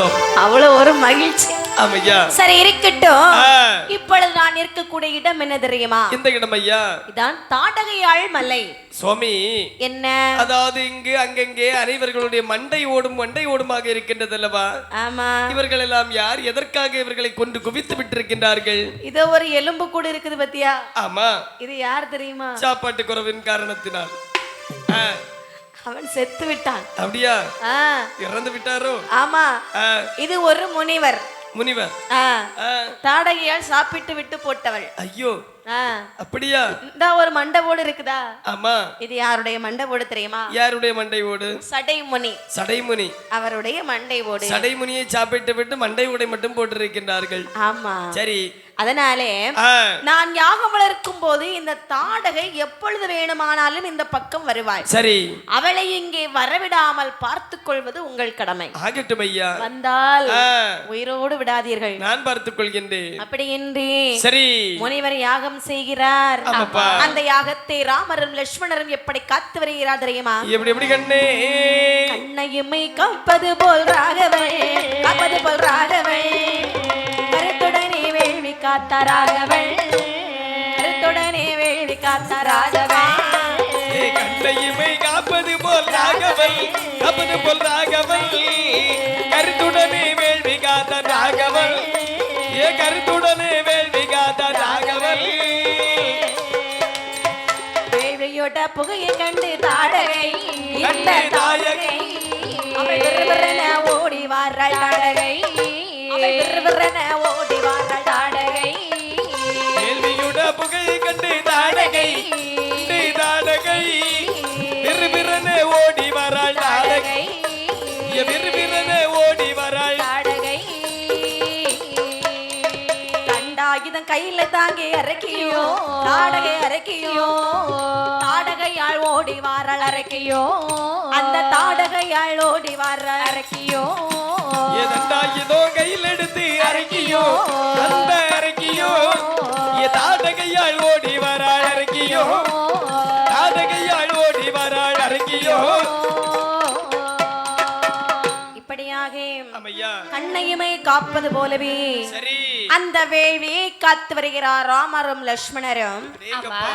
ஆனந்தம் அவ்வளவு ஒரு மகிழ்ச்சி. ஆமையா. சரி இருக்கட்டும். இப்பொழுது நான் இருக்கக்கூடிய இடம் என்ன தெரியுமா? இந்த இடம் ஐயா. இதான் தாடகையாள் மலை. சுவாமி. என்ன? அதாவது இங்கு அங்கங்கே அனைவர்களுடைய மண்டை ஓடும் மண்டை ஓடுமாக இருக்கின்றது அல்லவா? ஆமா. இவர்கள் எல்லாம் யார்? எதற்காக இவர்களை கொண்டு குவித்து விட்டிருக்கின்றார்கள்? இதோ ஒரு எலும்பு கூடு இருக்குது பத்தியா? ஆமா. இது யார் தெரியுமா? சாப்பாட்டு குறைவின் காரணத்தினால். அவன் செத்து விட்டான். அப்படியா? இறந்து விட்டாரோ? ஆமா. இது ஒரு முனிவர். முனிவர். தாடகையால் சாப்பிட்டு விட்டு போட்டவள். ஐயோ. அப்படியா? இந்த ஒரு மண்டபோடு இருக்குதா? ஆமா. இது யாருடைய மண்டபோடு தெரியுமா? யாருடைய மண்டை ஓடு சடைமுனி. சடைமுனி. அவருடைய மண்டை ஓடு சடைமுனியை சாப்பிட்டு விட்டு மண்டை உடை மட்டும் போட்டிருக்கின்றார்கள். ஆமா. சரி. அதனாலே நான் யாகம் வளர்க்கும் போது இந்த தாடகை எப்பொழுது வேணுமானாலும் இந்த பக்கம் வருவாள் சரி. அவளை இங்கே வரவிடாமல் பார்த்துக் கொள்வது உங்கள் கடமை. ஆகட்டும் ஐயா. வந்தால் உயிரோடு விடாதீர்கள். நான் பார்த்துக் கொள்கின்றேன். அப்படியின்றி சரி. முனிவர் யாகம் செய்கிறார். அந்த யாகத்தை ராமரும் லட்சுமணரும் எப்படி காத்து வருகிறார் தெரியுமா? எப்படி எப்படி கண்ணே? கண்ணையுமை காப்பது போல் ராகவள் காப்பது போல் ராகவள் கருத்துடனே காத்த ராகவள் கருத்துடனே வேள்வி காத்த ராகவள் ஏ கண்ணையுமை காப்பது போல் ராகவல் காப்பது போல் ராகவல் கருத்துடனே வேள்வி காத்த ராகவல் ஏ கருத்துடனே வேள்வி காத்த ராகவல் வேள்வியோட புகையை கண்டு தாடகை விறுவிறுன ஓடி வாராள் தாடகை புகை கண்டு தாடகை தாடகை விறுவிறுன்னு ஓடி வராள் தாடகை ஏ விறுவிறுன்னு ஓடி வராள் தாடகை. கண்டாயுதம் கையில தாங்கி இறக்கியோ தாடகை இறக்கியோ தாடகையாள் ஓடி வாராள் இறக்கியோ அந்த தாடகையாள் ஓடி வாராள் இறக்கியோ ஏதண்டா ஏதோ கையில் எடுத்து அரைக்கியோ. அரைக்கியோ. காப்பது போலவே. சரி. அந்த வேள்வியை காத்து வருகிறார் ராமரும் லட்சுமணரும்.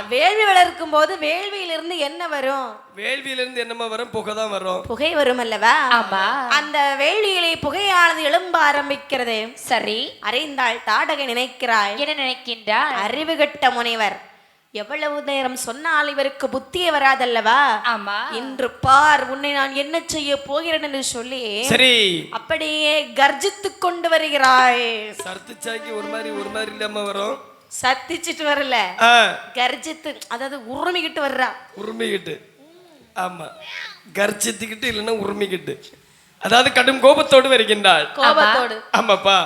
வேள்வி வளர்க்கும் போது வேள்வியிலிருந்து என்ன வரும்? வேள்வியிலிருந்து என்னமா வரும் புகை தான் வரும். புகை வரும் அல்லவா? ஆமா. அந்த வேள்வியிலே புகையானது எழும்ப ஆரம்பிக்கிறது. சரி. அறிந்தாள் தாடகை நினைக்கிறாள் என்ன நினைக்கின்றார் அறிவு கெட்ட முனிவர். எவ்வளவு நேரம் சொன்னால் இவருக்கு புத்தியே வராதல்லவா? ஆமா. இன்று பார் உன்னை நான் என்ன செய்ய போகிறேன் என்று சொல்லி சரி. அப்படியே கர்ஜித்து கொண்டு வருகிறாள் சர்த்துச்சாக்கி ஒரு மாதிரி ஒரு மாதிரி இல்லாம வரும். சத்திச்சிட்டு வரல. கர்ஜித்து அதாவது உருமிக்கிட்டு வர்றா. உரிமைக்கிட்டு. ஆமா. கர்ஜித்துக்கிட்டு இல்லைன்னா உரிமைக்கிட்டு. அதாவது கடும் கோபத்தோடு வருகின்றாள். கோபத்தோடு. ஆமாப்பா.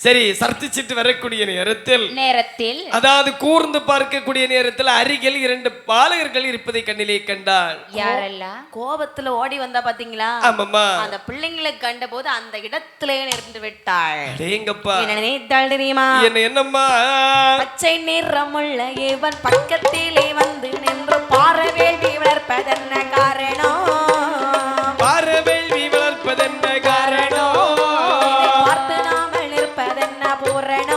சரி சர்த்திச்சிட்டு வரக்கூடிய நேரத்தில் நேரத்தில் அதாவது கூர்ந்து பார்க்கக்கூடிய நேரத்தில் அருகில் இரண்டு பாலகர்கள் இருப்பதை கண்ணிலே கண்டாள் யாரெல்லாம் கோபத்துல ஓடி வந்தா பாத்தீங்களா? ஆமாம்மா. அந்த பிள்ளைங்களை கண்டபோது அந்த இடத்திலே நின்று விட்டாள். அடேங்கப்பா. என்ன நினைத்தாள் தெரியுமா? என்ன என்னம்மா? பச்சை நிறமுள்ள இவன் பக்கத்திலே வந்து நின்று பாரவேள்வி வளர்ப்பதென்ன காரணம்? பாரவேள்வி நிற்பதென்ன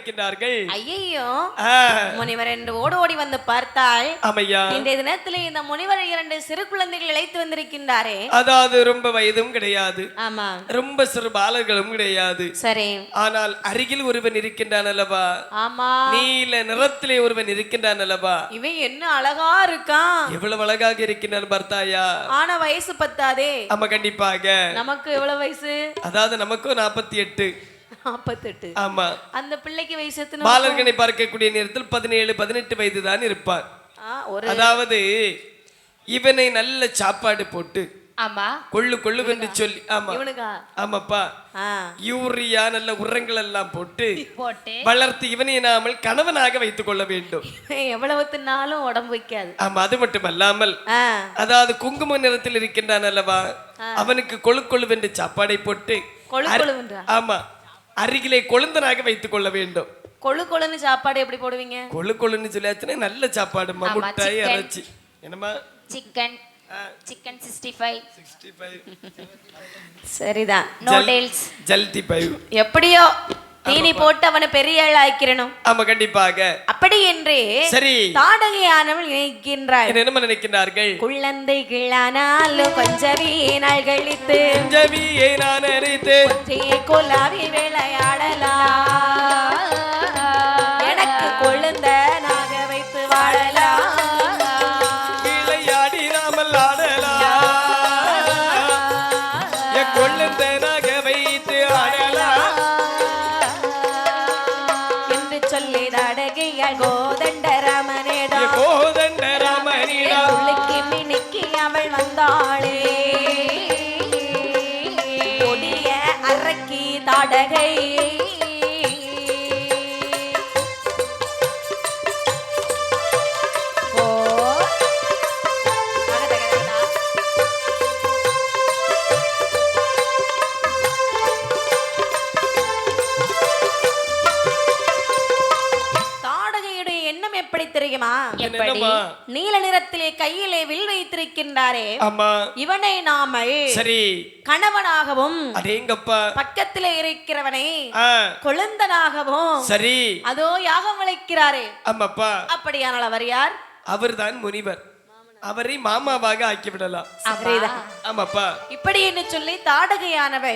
நினைக்கின்றார்கள் ஐயையோ முனிவர் என்று ஓடி ஓடி வந்து பார்த்தால் ஆமையா. இன்றைய தினத்திலே இந்த முனிவர் இரண்டு சிறு குழந்தைகள் இழைத்து வந்திருக்கின்றாரே. அதாவது ரொம்ப வயதும் கிடையாது. ஆமா. ரொம்ப சிறு பாலர்களும் கிடையாது. சரி. ஆனால் அருகில் ஒருவன் இருக்கின்றான் அல்லவா? ஆமா. நீல நிறத்திலே ஒருவன் இருக்கின்றான் அல்லவா? இவன் என்ன அழகா இருக்கான். எவ்வளவு அழகாக இருக்கின்றான் பார்த்தாயா? ஆனா வயசு பத்தாதே. ஆமா கண்டிப்பாக. நமக்கு எவ்வளவு வயசு? அதாவது நமக்கும் நாற்பத்தி எட்டு. நாற்பத்தெட்டு ஆமா. அந்த பிள்ளைக்கு வயசு எத்தனை பாலர்களை பார்க்கக்கூடிய நேரத்தில் பதினேழு பதினெட்டு வயது தான் ஒரு அதாவது இவனை நல்ல சாப்பாடு போட்டு ஆமா. கொள்ளு கொள்ளு என்று சொல்லி ஆமா. ஆமாப்பா. யூரியா நல்ல உரங்கள் எல்லாம் போட்டு. வளர்த்து இவனை நாமல் கணவனாக வைத்துக் கொள்ள வேண்டும். எவ்வளவு தின்னாலும் உடம்பு வைக்காது. ஆமா அது மட்டுமல்லாமல் ஆ. அதாவது குங்கும நிறத்தில் இருக்கின்றான் அல்லவா? அவனுக்கு கொழு கொழுவென்று சாப்பாடை போட்டு? ஆமா. அருகிலே கொழுந்தனாக வைத்துக் கொள்ள வேண்டும். கொழு கொழுன்னு சாப்பாடு எப்படி போடுவீங்க? கொழு கொழுன்னு சொல்லியாச்சுன்னா நல்ல சாப்பாடுமா ஆமா, முட்டை chicken. இறைச்சி. என்னமா chicken chicken sixty five sixty five சரிதான் நூடுல்ஸ் ஜல்தி ஃபைவ் எப்படியோ தீனி போட்டு அவனை பெரிய ஆள் ஆக்கிறணும் ஆமா கண்டிப்பாக. அப்படி என்றே சரி. தாடகையானவள் நினைக்கின்றாள் என்ன நினைக்கின்றார்கள்? குழந்தைகளானாலும் கொஞ்ச வீணாள் கழித்து ஜவியை நான் அறித்து கொலாவி விளையாடலாம் தாடகையாள் கோதண்டராமனிடம் என் கையிலே வில் வைத்திருக்கின்றாரே. ஆமா. இவனை நாமல் சரி. கணவனாகவும் அடேங்கப்பா. பக்கத்திலே இருக்கிறவனை கொழுந்தனாகவும் சரி. அதோ யாகம் வளைக்கிறாரே ஆமாப்பா. அப்படியானால் அவர் யார்? அவர்தான் முனிவர். அவரை மாமாவாக ஆக்கி விடலாம் சரிதான். ஆமாப்பா. இப்படி என்று சொல்லி தாடகையானவை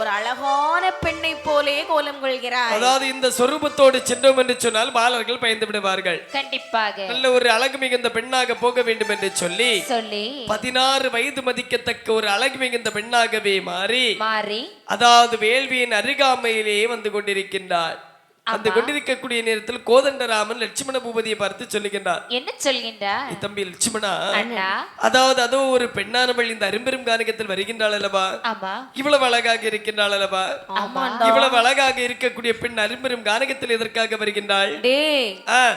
ஒரு அழகான பெண்ணை போலே கோலம் கொள்கிறார் அதாவது இந்த சொரூபத்தோடு சென்றோம் என்று சொன்னால் பாலர்கள் பயந்து விடுவார்கள். கண்டிப்பாக. நல்ல ஒரு அழகு மிகுந்த பெண்ணாக போக வேண்டும் என்று சொல்லி சொல்லி. பதினாறு வயது மதிக்கத்தக்க ஒரு அழகு மிகுந்த பெண்ணாகவே மாறி மாறி. அதாவது வேள்வியின் அருகாமையிலேயே வந்து கொண்டிருக்கின்றார். வந்து கொண்டிருக்கக்கூடிய நேரத்தில் கோதண்டராமன் லட்சுமண பூபதியை பார்த்து சொல்லுகின்றார். என்ன சொல்கின்றார்? "ஏய் தம்பி லட்சுமணா அதாவது அதோ ஒரு பெண்ணானவள் இந்த அரும்பெரும் கானகத்தில் வருகின்றாள் அல்லவா? இவ்வளவு அழகாக இருக்கின்றாள் அல்லவா? இவ்வளவு அழகாக இருக்கக்கூடிய பெண் அரும்பெரும் கானகத்தில் எதற்காக வருகின்றாள்?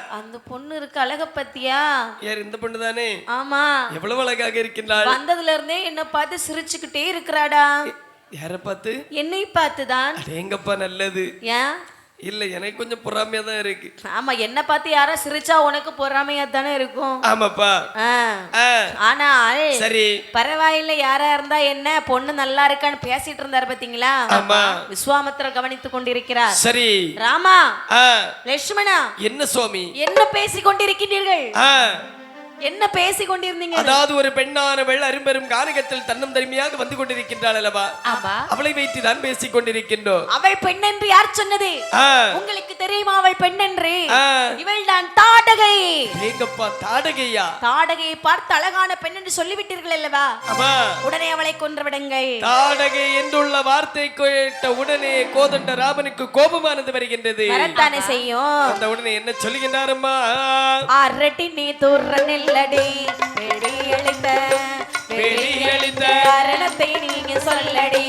அந்த பொண்ணு இருக்கு அழக பத்தியா? யார் இந்த பொண்ணு தானே? ஆமா. எவ்வளவு அழகாக இருக்கின்றாள்? வந்ததுல இருந்தே என்ன பார்த்து சிரிச்சுக்கிட்டே இருக்கிறாடா. யாரை பார்த்து? என்னை பார்த்துதான். அடேங்கப்பா நல்லது. ஏன்? இல்ல எனக்கு கொஞ்சம் பொறாமையா தான் இருக்கு. ஆமா என்ன பார்த்து யாரா சிரிச்சா உனக்கு பொறாமையா தானே இருக்கும். ஆமாப்பா. ஆ. ஆ, ஆனால் சரி. பரவாயில்ல யாரா இருந்தா என்ன பொண்ணு நல்லா இருக்கான்னு பேசிட்டு இருந்தாரு பாத்தீங்களா? ஆமா. விஸ்வாமித்திரர் கவனித்துக் கொண்டிருக்கிறார். சரி. ராமா லட்சுமணா என்ன சுவாமி? என்ன பேசிக் கொண்டிருக்கிறீர்கள் என்ன பேசிக் கொண்டிருந்தீங்க அதாவது ஒரு பெண்ணானவள் அரும்பெரும் கானகத்தில் தன்னும் தனிமையாக வந்து கொண்டிருக்கின்றாள் அல்லவா? அவளை வைத்து தான் பேசிக் கொண்டிருக்கின்றோம் அவள் பெண் என்று யார் சொன்னது? உங்களுக்கு தெரியுமா அவள் பெண் என்று. இவள் தான் தாடகை. ஏங்கப்பா தாடகையா? தாடகையை பார்த்து அழகான பெண் என்று சொல்லிவிட்டீர்கள் அல்லவா? ஆமா. உடனே அவளை கொன்று விடுங்கள் தாடகை என்றுள்ள வார்த்தை கேட்ட உடனே கோதண்ட ராமனுக்கு கோபமானது வருகின்றது. வரத்தானே செய்யும். அந்த உடனே என்ன சொல்லுகின்றாரம்மா? அரட்டி நீ துற எழுந்த வெடி எழுந்த காரணத்தை நீங்க சொல்லடி.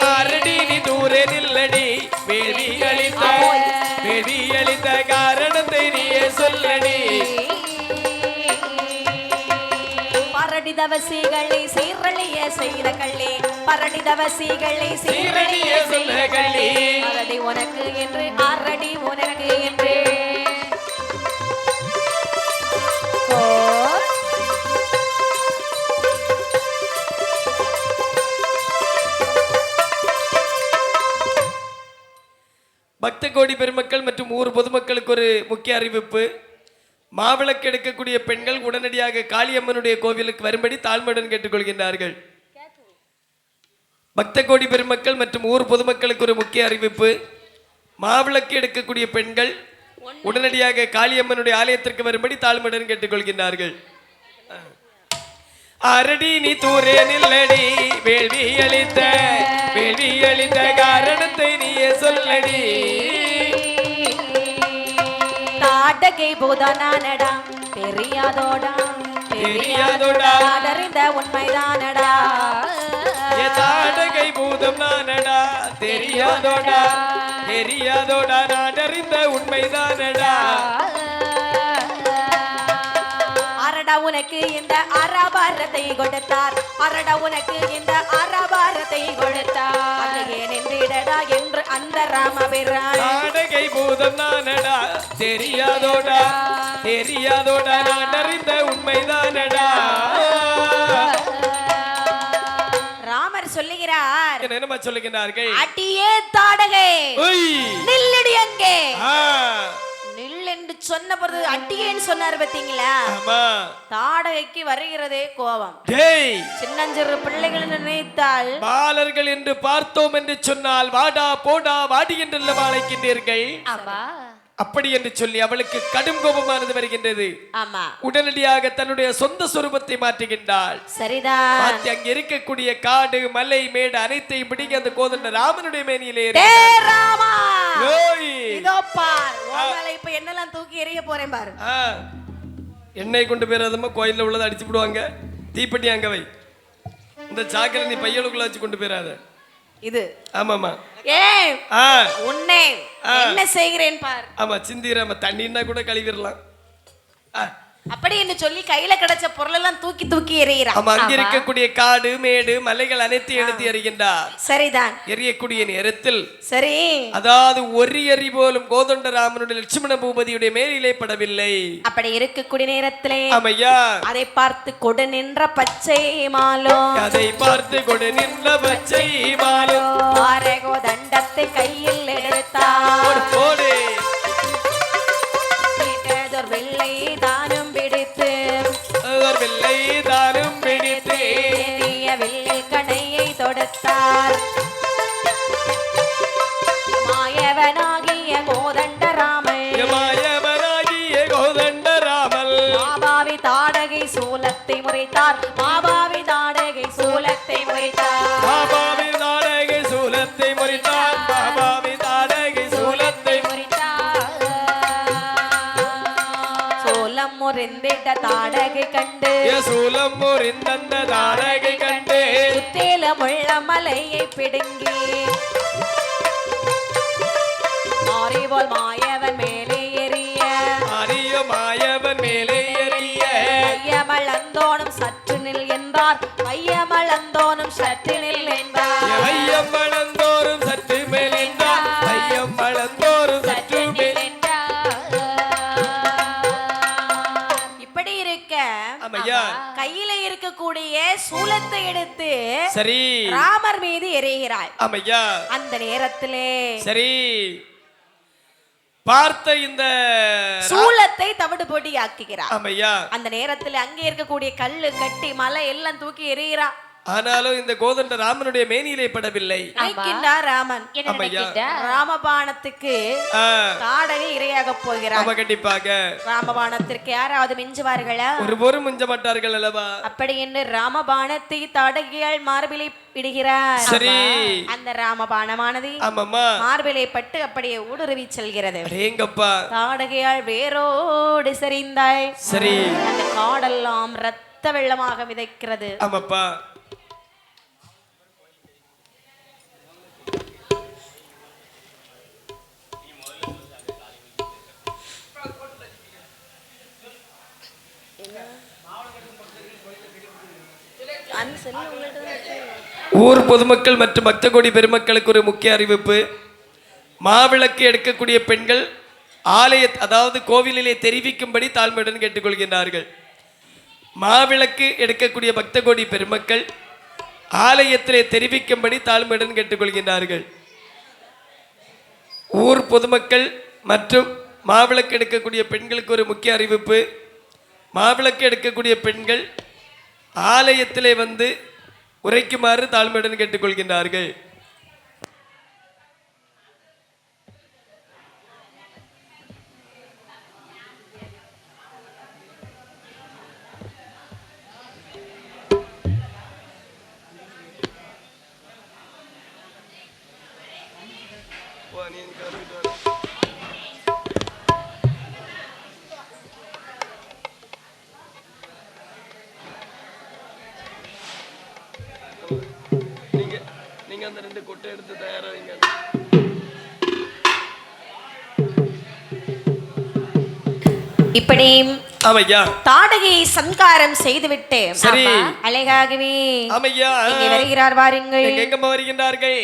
அரடி நீ தூரே நில்லடி. வேடி அளித்த காரணத்தை நீயே சொல்லடி. பரடி தவசிகளை சீரழிய செய்த கள்ளி பரடி தவசிகளை சீரழிய செய்த கள்ளி. அரடி உனக்கு என்று அரடி உனக்கு என்று. கோடி பெருமக்கள் மற்றும் ஊர் பொதுமக்களுக்கு ஒரு முக்கிய அறிவிப்பு. மாவிளக்கு எடுக்கக்கூடிய பெண்கள் உடனடியாக காளியம்மனுடைய கோவிலுக்கு வரும்படி தாழ்மையுடன் கேட்டுக்கொள்கின்றார்கள். பக்த கோடி பெருமக்கள் மற்றும் ஊர் பொதுமக்களுக்கு ஒரு முக்கிய அறிவிப்பு. மாவிளக்கு எடுக்கக்கூடிய பெண்கள் உடனடியாக காளியம்மனுடைய ஆலயத்திற்கு வரும்படி தாழ்மையுடன் கேட்டுக்கொள்கின்றார்கள். அரடி நீ தூரே நில்லடி வேள்வி அளித்த வேள்வி அளித்த காரணத்தை நீயே சொல்லடி. தாடகை போதானடா தெரியாதோடா தெரியாதோடா. அறிந்த உண்மைதானடா. தாடகை பூதம் நானடா தெரியாதோடா தெரியாதோடா. நான் அறிந்த உண்மைதானடா. உனக்கு இந்த அராபாரத்தை கொடுத்தார். அரடா உனக்கு இந்த அராபாரத்தை கொடுத்தார். நின்றிடடா என்று அந்த ராமபிரான். தாடகை பூதம் நானடா தெரியாதோடா தெரியாதோடா நான் அறிந்த உண்மைதானடா. ராமர் சொல்லுகிறார் என்னமா சொல்லுகிறார்கள் அடியே தாடகை நில்லடி அங்கே. சொன்ன பிறகு அட்டியேன்னு சொன்னார் பாத்தீங்களா? ஆமா. தாடகைக்கு வருகிறதே கோபம். சின்னஞ்சிறு பிள்ளைகள் நினைத்தால் பாலர்கள் என்று பார்த்தோம் என்று சொன்னால் வாடா போடா வாடி என்றல்ல அழைக்கின்றீர்கள் ஆமா அப்படி என்று சொல்லி அவளுக்கு கடும் கோபமானது வருகின்றது. ஆமா. உடனடியாக தன்னுடைய சொந்த சொரூபத்தை மாற்றுகின்றாள். சரிதான். அங்க இருக்கக்கூடிய காடு மலை மேடு அனைத்தையும் பிடிக்க அந்த கோதண்ட ராமனுடைய மேனியிலே ராமா. இதோ பார் இப்ப என்னெல்லாம் தூக்கி எறிய போறேன் பாரு. எண்ணெய் கொண்டு போயிடாதம்மா கோயில்ல உள்ளதை அடிச்சு விடுவாங்க. தீப்பெட்டி அங்க வை. இந்த சாக்கரை நீ பையனுக்குள்ள வச்சு கொண்டு போயிடாத இது. ஆமாமா ஏய் உன்னை என்ன செய்கிறேன் பார். ஆமா சிந்திராம தண்ணின்னா கூட கழுவிடலாம். ஆ. அப்படி என்று சொல்லி கையில கிடைச்ச பொருள் எல்லாம் தூக்கி தூக்கி எறிகிறான். ஆமா அங்க இருக்கக்கூடிய காடு மேடு மலைகள் அனைத்தையும் எடுத்து எறிகின்றார். சரிதான். எரியக்கூடிய நேரத்தில் சரி. அதாவது ஒரு எரி போலும் கோதண்டராமனுடைய லட்சுமண பூபதியுடைய மேலிலே படவில்லை. அப்படி இருக்கக்கூடிய நேரத்திலே ஆமையா. அதை பார்த்து கொடு நின்ற பச்சை மாலும் அதை பார்த்து கொடு நின்ற பச்சை ஆரகோ தண்டத்தை கையில் எடுத்தார். போடு. சூலத்தை முறைத்தார். மாபாவி தாடகை சூலத்தை முறைத்தார். பாபாவி தாடகை சூலத்தை முறித்தார். பாபாவி தாடகை சூலத்தை சோலம் முறிந்திட்ட தாடகை கண்டு. சூலம் முறிந்தந்த தாடகை கண்டு. சுத்தேலமுள்ள மலையை பிடுங்கி. மாறிபோல் மாயவன் மேலே கையில இருக்கக்கூடிய சூலத்தை எடுத்து சரி. ராமர் மீது எறிகிறாள் ஆமையா. அந்த நேரத்திலே சரி. பார்த்த இந்த சூலத்தை தவிடு பொடி ஆக்குகிறார் ஆமையா. அந்த நேரத்துல அங்கே இருக்கக்கூடிய கல்லு கட்டி மலை எல்லாம் தூக்கி எறிகிறா ஆனாலும் இந்த கோதண்ட ராமனுடைய மேனியிலே படவில்லை. ராமன். ஆ, தாடகை இரையாக போகிறார். கண்டிப்பாக. ராமபாணத்திற்கு யாராவது மிஞ்சுவார்களா? ஒருபோரும் மிஞ்ச மாட்டார்கள் அல்லவா? அப்படி என்று ராமபாணத்தை தாடகையால் மார்பிலை பிடுகிறார் சரி. அந்த ராமபாணமானது ஆமாம்மா. மார்பிலை பட்டு அப்படியே ஊடுருவி செல்கிறது. அடேங்கப்பா தாடகையால் வேரோடு சரிந்தாய் சரி. அந்த காடெல்லாம் ரத்த வெள்ளமாக மிதைக்கிறது. ஆமாப்பா. ஊர் பொதுமக்கள் மற்றும் பக்தகோடி பெருமக்களுக்கு ஒரு முக்கிய அறிவிப்பு. மாவிளக்கு எடுக்கக்கூடிய பெண்கள் ஆலய அதாவது கோவிலிலே தெரிவிக்கும்படி தாழ்மையுடன் கேட்டுக்கொள்கின்றார்கள். மாவிளக்கு எடுக்கக்கூடிய பக்த கோடி பெருமக்கள் ஆலயத்திலே தெரிவிக்கும்படி தாழ்மையுடன் கேட்டுக்கொள்கின்றார்கள். ஊர் பொதுமக்கள் மற்றும் மாவிளக்கு எடுக்கக்கூடிய பெண்களுக்கு ஒரு முக்கிய அறிவிப்பு. மாவிளக்கு எடுக்கக்கூடிய பெண்கள் ஆலயத்திலே வந்து உரைக்குமாறு தாழ்மையுடன் கேட்டுக்கொள்கின்றார்கள். இப்படி ஆமையா. தாடகையை சங்காரம் செய்துவிட்டு சரி. அழகாகவே ஆமையா. இங்கே வருகிறார் வாருங்கள். எங்க எங்கம்மா வருகின்றார்கள்?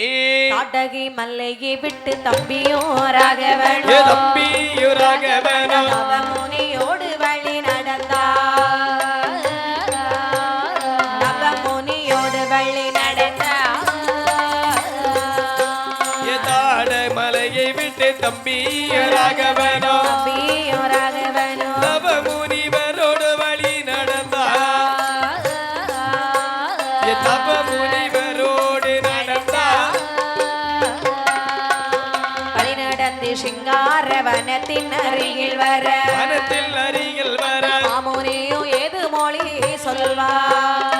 தாடகை மல்லையை விட்டு தம்பியோ ராகவன் ஏ தம்பி ராகவனோ நவமுனியோடு அருகில் வர. வனத்தில் அருகில் வர. மாமுனியும் ஏது மொழி சொல்வார்?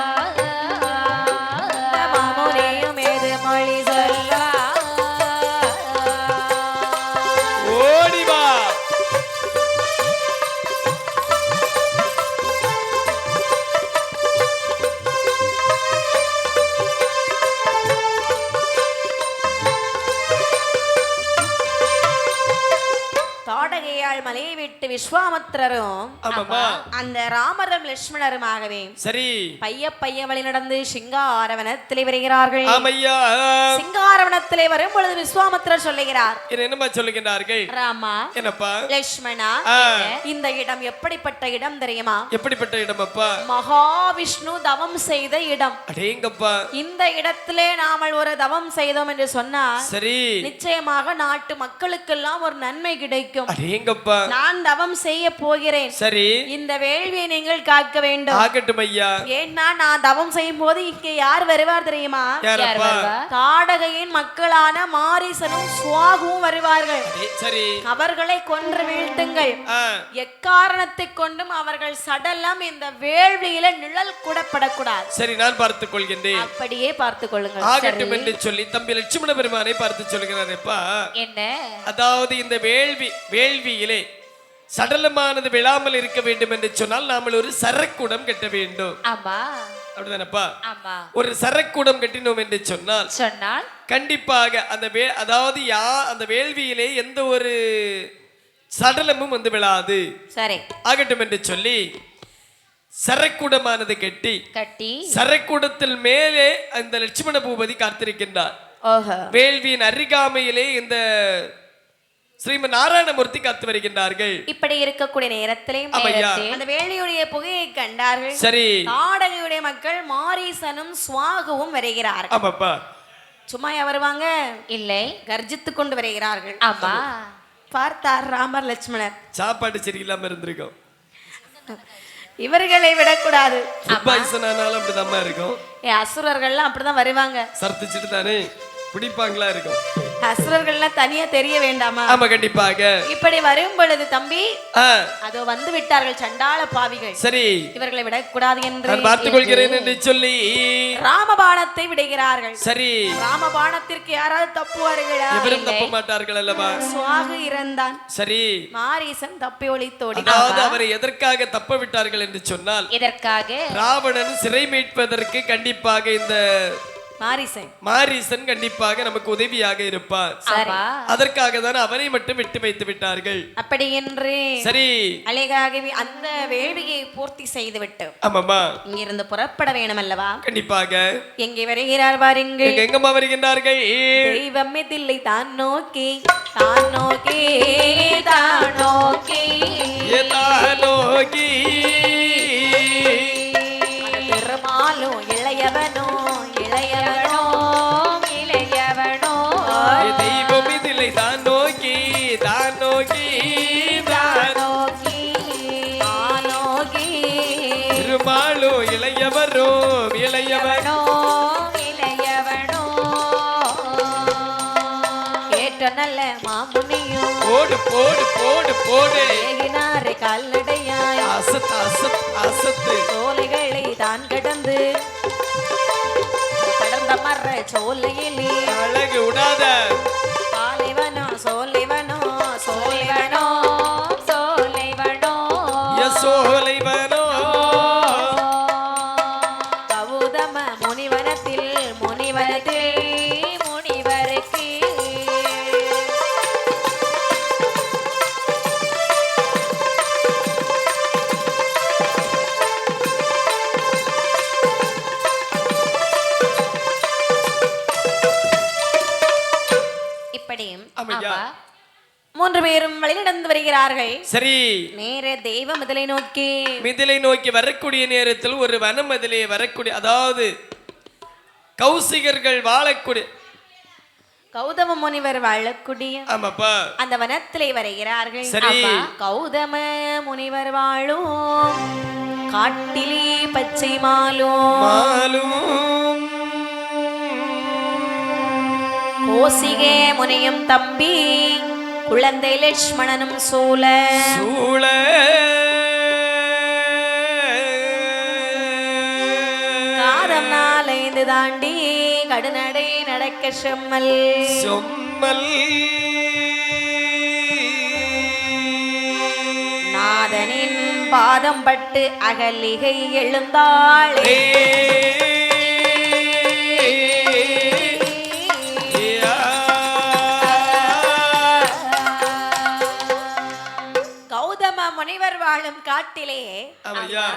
அந்த ராமரும் லட்சுமணருமாகவே சரி. பைய பைய வழி நடந்து சிங்காரவனத்திலே வருகிறார்கள். ஆமையா. சிங்காரவனத்திலே வரும் பொழுது விஸ்வாமித்திரர் சொல்லுகிறார். இது என்னம்மா சொல்லுகின்றார்கள்? ராமா என்னப்பா? லட்சுமணா இந்த இடம் எப்படிப்பட்ட இடம் தெரியுமா? எப்படிப்பட்ட இடமப்பா? மகாவிஷ்ணு தவம் செய்த இடம். அடேங்கப்பா. இந்த இடத்திலே நாமல் ஒரு தவம் செய்தோம் என்று சொன்னால் சரி. நிச்சயமாக நாட்டு மக்களுக்கெல்லாம் ஒரு நன்மை கிடைக்கும். அடேங்கப்பா. நான் தவம் செய்ய போகிறேன். சரி. இந்த வேள்வியை நீங்கள் காக்க வேண்டும். ஆகட்டும் ஐயா. ஏன்னா நான் தவம் செய்யும் போது இங்கே யார் வருவார் தெரியுமா? காடகையின் மக்களான மாரீசனும் சுவாகுவும் வருவார்கள். சரி. அவர்களை கொன்று வீழ்த்துங்கள். எக்காரணத்தை கொண்டும் அவர்கள் சடலம் இந்த வேள்வியில நிழல் கூட படக்கூடாது சரி நான் பார்த்துக் கொள்கின்றேன். அப்படியே பார்த்து கொள்ளுங்கள். ஆகட்டும் என்று சொல்லி தம்பி லட்சுமண பெருமானை பார்த்து சொல்கிறாரேப்பா என்ன? அதாவது இந்த வேள்வி வேள்வியிலே சடலமானது விழாமல் இருக்க வேண்டும் என்று சொன்னால் நாமல் ஒரு சரக்குடம் கட்ட வேண்டும். ஆமா. அப்படிதானப்பா? ஆமா. ஒரு சரக்குடம் கட்டினோம் என்று சொன்னால் சொன்னால்? கண்டிப்பாக அந்த வே அதாவது யா அந்த வேள்வியிலே எந்த ஒரு சடலமும் வந்து விழாது. சரி. ஆகட்டும் என்று சொல்லி சரக்குடமானது கட்டி கட்டி சரக்குடத்தில் மேலே அந்த லட்சுமண பூபதி காத்திருக்கின்றார். வேள்வியின் அருகாமையிலே இந்த ஸ்ரீமன் நாராயணமூர்த்தி காத்து வருகின்றார்கள். இப்படி இருக்கக்கூடிய நேரத்திலே. அந்த வேள்வியுடைய புகையை கண்டார்கள். சரி. தாடகையுடைய மக்கள் மாரீசனும் சுவாகவும் வருகிறார்கள். ஆமாப்பா. சும்மாயா வருவாங்க? இல்லை. கர்ஜித்து கொண்டு வருகிறார்கள். ஆமா. பார்த்தார் ராமர் லட்சுமணர். சாப்பாடு சரியில்லாம இருந்திருக்கும். இவர்களை விடக்கூடாது. அப்படிதாம்மா இருக்கும். ஏ அசுரர்கள்லாம் அப்படிதான் வருவாங்க. சர்த்திச்சுட்டு தானே பிடிப்பாங்களா இருக்கும். அசுரர்கள்லாம் தனியா தெரிய வேண்டாமா? ஆமா கண்டிப்பாக. இப்படி வரும் பொழுது தம்பி அதோ வந்து விட்டார்கள் சண்டாள பாவிகள். சரி. இவர்களை விடக்கூடாது என்று நான் பார்த்துக் கொள்கிறேன் என்று சொல்லி. ராமபாணத்தை விடுகிறார்கள். சரி. ராமபாணத்திற்கு யாராவது தப்புவார்களா எவரும் தப்ப மாட்டார்கள் அல்லவா? சுவாகு இறந்தான். சரி. மாரீசன் தப்பி ஒளித்தோடி அதாவது அவரை எதற்காக தப்ப விட்டார்கள் என்று சொன்னால் இதற்காக ராவணன் சிறை மீட்பதற்கு கண்டிப்பாக இந்த மாரீசன். மாரீசன் கண்டிப்பாக நமக்கு உதவியாக இருப்பார். அதற்காக தான் அவனை மட்டும் விட்டு வைத்து விட்டார்கள். அப்படி என்று சரி. அழகாகவே அந்த வேள்வியை பூர்த்தி செய்து விட்டு ஆமாம்மா. இங்கிருந்து புறப்பட வேணும் அல்லவா கண்டிப்பாக. எங்கே வருகிறார் பாருங்கள் எங்க எங்கம்மா வருகின்றார்கள்? தெய்வம் இதில்லை தான் நோக்கி. தான் நோக்கி தான் நோக்கி. ஏதாலோகி பெருமாளோ போடு போடு போடு போடு. ஏகினாரே கால்நடையாய். அசத்து அசத்து அசத்து. சோலைகளை தான் கடந்து. கடந்த மர சோலையிலே சரி. நேர தெய்வ முதலை நோக்கி. மிதிலை நோக்கி வரக்கூடிய நேரத்தில் ஒரு வனம் அதிலே வரக்கூடிய அதாவது கௌசிகர்கள் வாழக்கூடிய. கௌதம முனிவர் வாழக்கூடிய. ஆமாப்பா. அந்த வனத்திலே வருகிறார்கள். சரி. கௌதம முனிவர் வாழும். காட்டிலே பச்சை மாலும். மாலும். கோசிகே முனியும் தம்பி. குழந்தை லட்சுமணனும் சூழ. சூழ. காதம் நாளைந்து தாண்டி கடுநடை நடக்க செம்மல். சொம்மல். நாதனின் பாதம் பட்டு அகலிகை எழுந்தாளே. வாழும் காட்டிலே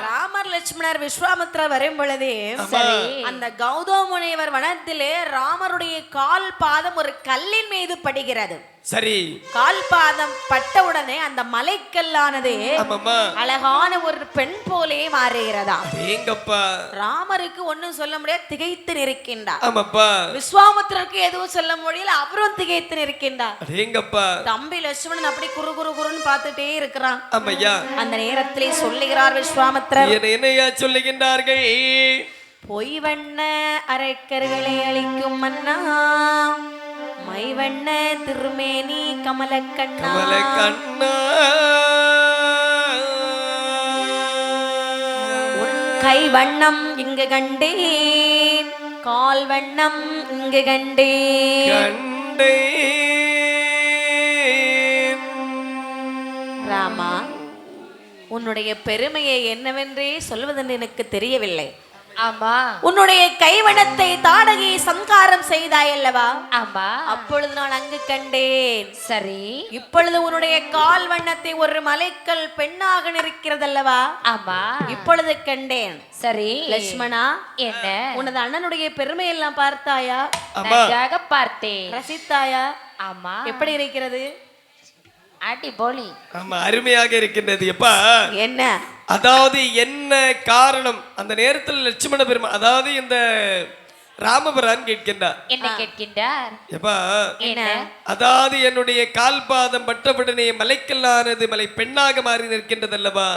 ராமர் லட்சுமணர் விஸ்வாமித்திரர் வரும் பொழுது சரி. அந்த கௌதம முனிவர் வனத்திலே ராமருடைய கால் பாதம் ஒரு கல்லின் மீது படுகிறது. சரி. கால் பாதம் பட்ட உடனே அந்த மலைக்கல்லானது அழகான ஒரு பெண் போலே மாறுகிறதா? எங்கப்பா? ராமருக்கு ஒண்ணும் சொல்ல முடியாது திகைத்து நிற்கின்றார் ஆமாப்பா. விஸ்வாமித்திரருக்கு எதுவும் சொல்ல முடியல அவரும் திகைத்து நிற்கின்றார் எங்கப்பா? தம்பி லட்சுமணன் அப்படி குறு குறு குருன்னு பார்த்துட்டே இருக்கிறான். ஆமையா அந்த நேரத்திலே சொல்லுகிறார் விஸ்வாமித்திரர். என்ன என்னையா சொல்லுகின்றார்கள்? பொய் வண்ண அரைக்கர்களை அளிக்கும் மன்னா மை வண்ண திருமேனி கமலக்கண்ணா. கமல கண்ணா உன் கை வண்ணம் இங்கு கண்டேன் கால் வண்ணம் இங்கு கண்டேன். கண்டே ராமா உன்னுடைய பெருமையை என்னவென்றே சொல்வதென்று எனக்கு தெரியவில்லை. ஆமா. உன்னுடைய கைவண்ணத்தை தாடகை சங்காரம் செய்தாய் அல்லவா? ஆமா. அப்பொழுது நான் அங்கு கண்டேன். சரி. இப்பொழுது உன்னுடைய கால் வண்ணத்தை ஒரு மலைக்கல் பெண்ணாக நிற்கிறதல்லவா? ஆமா. இப்பொழுது கண்டேன். சரி. லட்சுமணா என்ன? உனது அண்ணனுடைய பெருமை எல்லாம் பார்த்தாயா நன்றாக பார்த்தேன். ரசித்தாயா? ஆமா. எப்படி இருக்கிறது? அடிபொலி ஆமா அருமையாக இருக்கின்றது. எப்பா. என்ன? அதாவது என்ன காரணம்? அந்த நேரத்தில் லட்சுமண பெருமா அதாவது இந்த ராமபுரான் கேட்கின்றார். என்ன கேட்கின்றார்? எப்பா என்ன? அதாவது என்னுடைய கால் பாதம் பட்டவுடனே மலைக்கல்லானது மலை பெண்ணாக மாறி நிற்கின்றது அல்லவா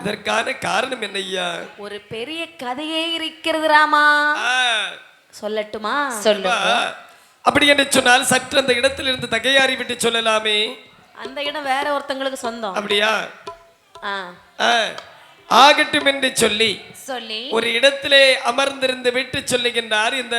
இதற்கான காரணம் என்ன ஐயா? ஒரு பெரிய கதையே இருக்கிறது ராமா. சொல்லட்டுமா? சொல்லுங்க அப்பா, அப்படி என்று சொன்னால் சற்று அந்த இடத்திலிருந்து தகையாறி விட்டு சொல்லலாமே. அந்த இடம் வேற ஒருத்தங்களுக்கு சொந்தம். அப்படியா. ஆ, ஆகட்டும் என்று சொல்லி சொல்லி ஒரு இடத்திலே அமர்ந்திருந்து விட்டு சொல்லுகின்றார் இந்த